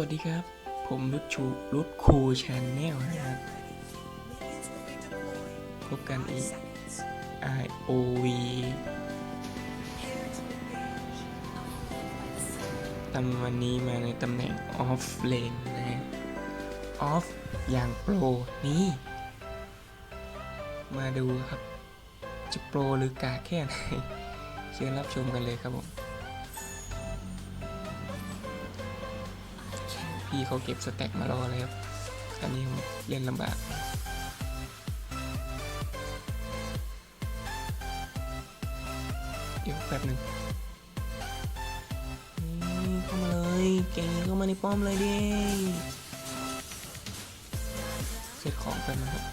วัสดีครับ ผมรุดชูรุดคูชาแนลนะครับ พบกันอีก IOV ตำวันนี้มาในตำแหน่ง off lane นะฮะ off อย่างโปร นี่ มาดูครับ จะโปรหรือกาแค่ไหน เชิญรับชมกันเลยครับผม พี่เขาเก็บสแต็กมารอเลยครับอันนี้เล่นลำบากเดี๋ยวแป๊บหนึ่งนี่เข้ามาเลยเก่งเข้ามาในป้อมเลยดิเสร็จของไปบนะครับ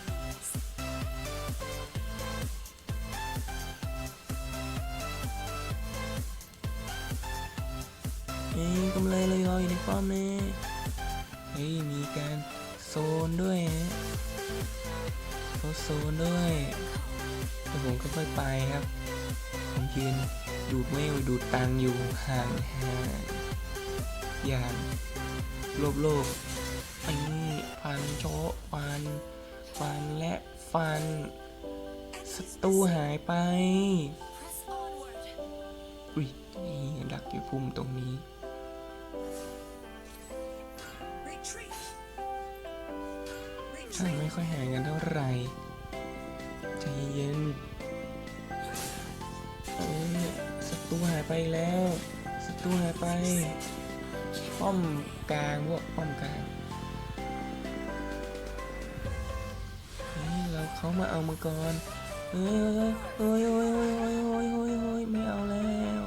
เอ้ยกำเลยเลยรออยู่ในป้อมเนี่ย เฮ้ยมีการโซนด้วยฮะเขาโซนด้วยแต่ผมก็ค่อยไปครับ ผมยืนดูดเวลดูดตังอยู่ห่างห่างอย่างโลบโลบอันนี้ฟันโชฟัน ฟันและฟันศัตรูหายไป อุ้ยนี่ดักอยู่พุ่มตรง ข้าไม่ค่อยแห่งกันเท่าไหร่ใจเย็นเอ้ยศัตรูหายไปแล้วศัตรูหายไป ป้อมกลางพวกป้อมกลางเฮ้ยเราเขามาเอามัอก่อนเอ้ยเอ้ยเอ้ยเอ้ยเอ้ยเอ้ยเอ้ยไม่เอาแล้ว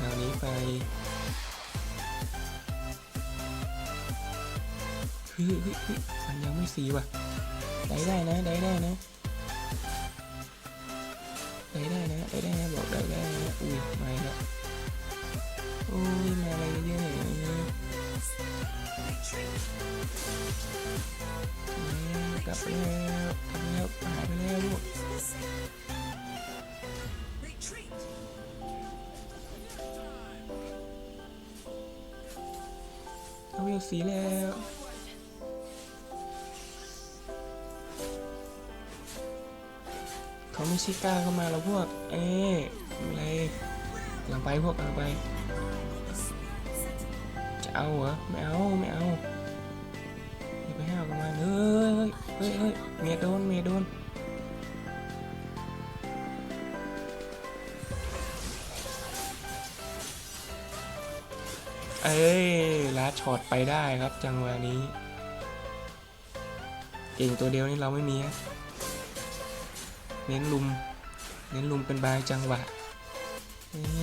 นิ่งๆอยู่แถวนี้ไปเฮ้ยมันยังไม่สีว่ะ ได้ได้นะ ได้ได้นะ ได้ได้นะ ได้ได้นะบอกได้ได้นะอุ้ยมาอีกแล้วโอ้ยมาอะไรเยอะๆอย่างนี้กลับไปแล้ว สีแล้วเขาไม่ใช่กล้าเข้ามาแล้วพวก เอ๊ะอะไรหลังไปพวกหลังไป จะเอาเหรอ ไม่เอา ไม่เอาอย่าไปห้าวกับมันเฮ้ยเฮ้ยเฮ้ยเมียโดนเมียโดน เอ้ยลาช็อตไปได้ครับจังหวะนี้ เก่งตัวเดียวนี่เราไม่มีฮะเน้นลุม เน้นลุมเป็นบางจังหวะ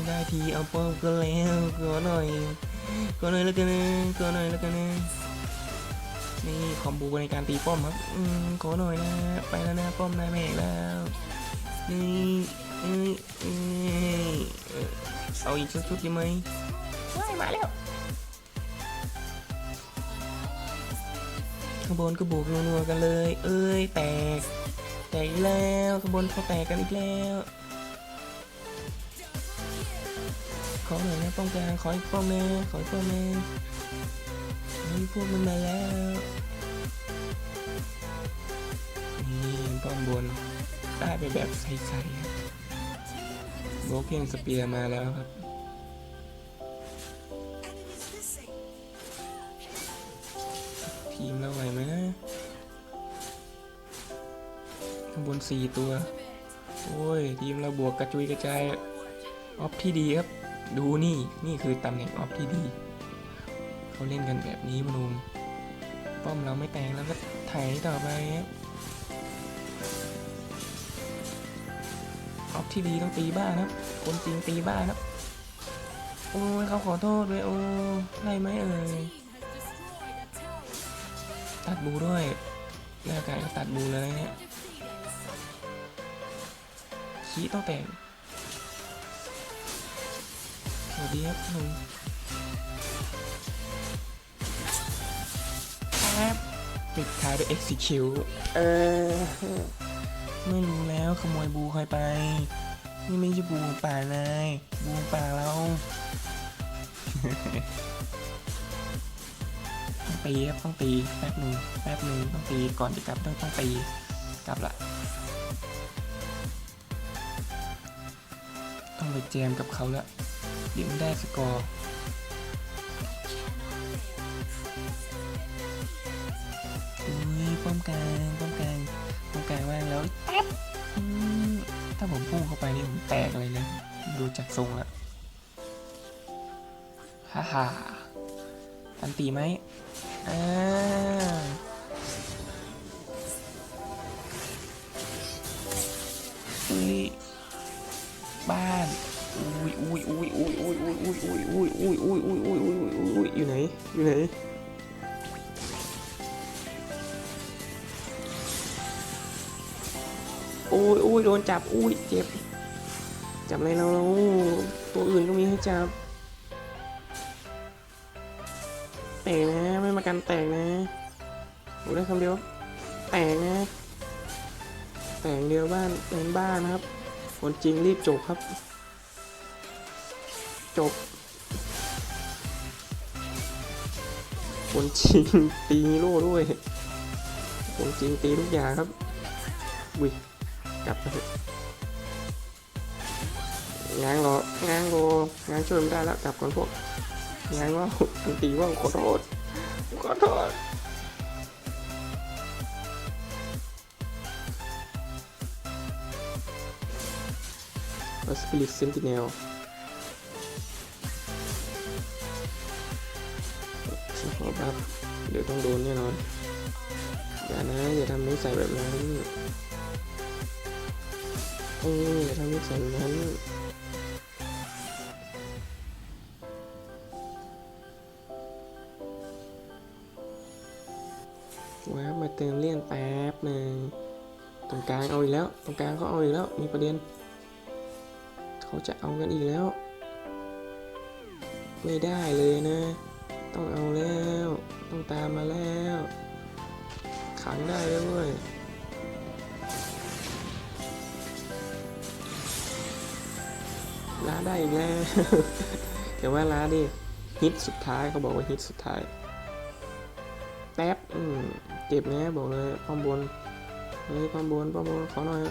ได้ทีเอาป้อมก็แล้วขอหน่อยขอหน่อยแล้วกันนะขอหน่อยแล้วกันนะนี่คอมโบในการตีป้อมครับอืมขอหน่อยนะ ไปแล้วนะป้อมนายแม่แล้วนี่เอ้ยเอ้ยเอ้ยเอาอีกสักชุดดีไหม ว้ายมาแล้วข้างบนก็บุกนัวๆกันเลย เอ้ยแตกแตกอีกแล้วข้างบนเขาแตกกันอีกแล้วขอหน่อยนะป้องกันขออีกป้อมแม่ขออีกป้อมแม่เฮ้ยพวกมันมาแล้วนี่ป้อมบนได้ไปแบบใสๆครับโบเกนสเปียร์มาแล้วครับ ทีมเราไหวไหมนะข้างบนสี่ตัว โอ้ย ทีมเราบวกกระจุยกระจายออฟที่ดีครับ ดูนี่ นี่คือตำแหน่งออฟที่ดี เขาเล่นกันแบบนี้มนุมป้อมเราไม่แตงแล้วก็ไถต่อไปครับออฟที่ดีต้องตีบ้านครับ คนจริงตีบ้านครับ โอ้ยเขาขอโทษเลยโอ้ไล่ไหมเอ่ย ตัดบูด้วยหน้าการก็ตัดบูแล้วนะเนี่ยขี้ต้องแต่งสวัสดีครับหนุ่มครับปิดท้ายด้วย execute เออ ไม่รู้แล้วขโมยบูใครไป นี่ไม่ใช่บูป่านายบูป่าเรา ต้องตีครับต้องตีแป๊บหนึ่งแป๊บหนึ่งต้องตีก่อนจะกลับต้องต้องตีกลับละต้องไปแจมกับเขาละเดี๋ยวได้สกอร์อุ้ยป้อมกลางป้อมกลางป้อมกลางว่างแล้วแป๊บถ้าผมพุ่งเข้าไปนี่ผมแตกเลยนะดูจากทรงละฮ่าฮ่าอันตีไหม อ่าอุ้ยบ้านอุ้ยอุ้ยอุ้ยอุ้ยอุ้ยอุ้ยอุ้ยอุ้ยอุ้ยอุ้ยอุ้ยอุ้ยอุ้ยอุ้ยอุ้ยอุ้ยอยู่ไหนอยู่ไหนโอ้ยโอ้ยโดนจับอุ้ยเจ็บจับอะไรเราเราตัวอื่นก็มีให้จับแตกนะ มากันแตกนะโอ้ได้คำเดียวแตกนะแตกเดียวบ้านเป็นบ้านนะครับคนจริงรีบจบครับ จบคนจริงตีโร่ด้วยคนจริงตีทุกอย่างครับวิกลับมาเถอะง้างรอง้างรอง้างช่วยไม่ได้แล้วกลับก่อนพวกงานว่าอันตีว่าขอโทษ ขอโทษแล้วสปิริตเซนติเนลสขอบับเดี๋ยวต้องโดนแน่นอน อย่านะ อย่าทำนิสัยแบบนั้น เอออย่าทำนิสัยแบบนั้น ว้ามาเติมเลี่ยนแป๊บหนึ่งตรงกลางเอาอีกแล้ว ตรงกลางเขาเอาอีกแล้ว มีประเด็น เขาจะเอากันอีกแล้ว ไม่ได้เลยนะ ต้องเอาแล้ว ต้องตามมาแล้ว ขังได้แล้วเว้ยล้าได้อีกแล้วแต่ว่าล้าดิฮิตสุดท้ายเขาบอกว่าฮิตสุดท้ายแป๊บ อืม เจ็บนะบอกเลยป้อมบนเฮ้ยป้อมบนป้อมบนขอหน่อย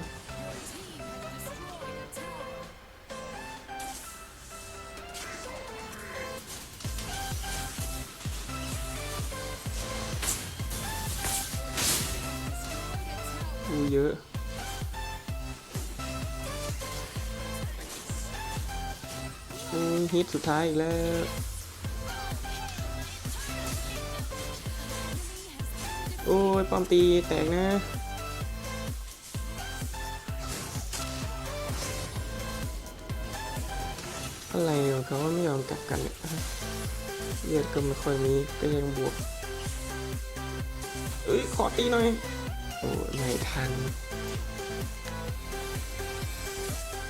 อูเยอะอืมฮิตสุดท้ายอีกแล้ว อ้ยป้อมตีแตกนะอะไรของเขาไม่ยอมกลับกันเนี่ยเลือดก็ไม่ค่อยมีก็ยังบวก เอ้ย ขอตีหน่อย โอ้ยไม่ทัน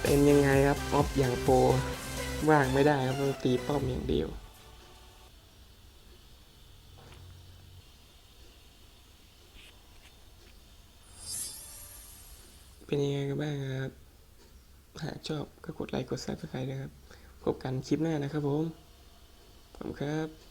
เป็นยังไงครับออฟอย่างโปรว่างไม่ได้ครับต้องตีป้อมอย่างเดียว เป็นยังไงกันบ้างครับ หากชอบก็กดไลค์กดซับสไครต์นะครับ พบกันคลิปหน้านะครับผม ขอบคุณครับ